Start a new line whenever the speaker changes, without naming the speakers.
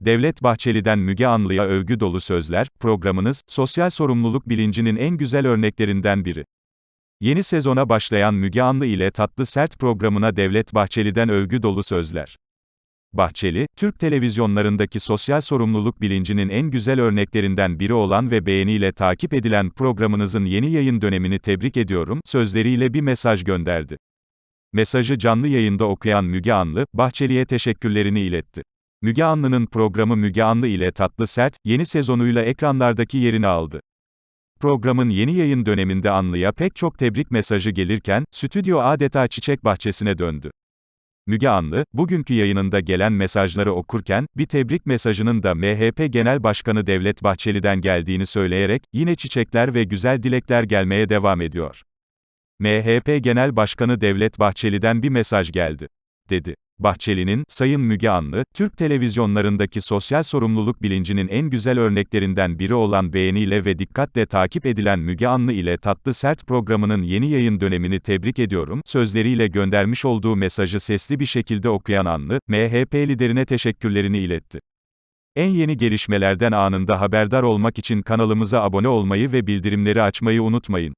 Devlet Bahçeli'den Müge Anlı'ya övgü dolu sözler, programınız, sosyal sorumluluk bilincinin en güzel örneklerinden biri. Yeni sezona başlayan Müge Anlı ile Tatlı Sert programına Devlet Bahçeli'den övgü dolu sözler. Bahçeli, Türk televizyonlarındaki sosyal sorumluluk bilincinin en güzel örneklerinden biri olan ve beğeniyle takip edilen programınızın yeni yayın dönemini tebrik ediyorum, sözleriyle bir mesaj gönderdi. Mesajı canlı yayında okuyan Müge Anlı, Bahçeli'ye teşekkürlerini iletti. Müge Anlı'nın programı Müge Anlı ile Tatlı Sert, yeni sezonuyla ekranlardaki yerini aldı. Programın yeni yayın döneminde Anlı'ya pek çok tebrik mesajı gelirken, stüdyo adeta çiçek bahçesine döndü. Müge Anlı, bugünkü yayınında gelen mesajları okurken, bir tebrik mesajının da MHP Genel Başkanı Devlet Bahçeli'den geldiğini söyleyerek, yine çiçekler ve güzel dilekler gelmeye devam ediyor. MHP Genel Başkanı Devlet Bahçeli'den bir mesaj geldi. Dedi. Bahçeli'nin, Sayın Müge Anlı, Türk televizyonlarındaki sosyal sorumluluk bilincinin en güzel örneklerinden biri olan beğeniyle ve dikkatle takip edilen Müge Anlı ile Tatlı Sert programının yeni yayın dönemini tebrik ediyorum, sözleriyle göndermiş olduğu mesajı sesli bir şekilde okuyan Anlı, MHP liderine teşekkürlerini iletti. En yeni gelişmelerden anında haberdar olmak için kanalımıza abone olmayı ve bildirimleri açmayı unutmayın.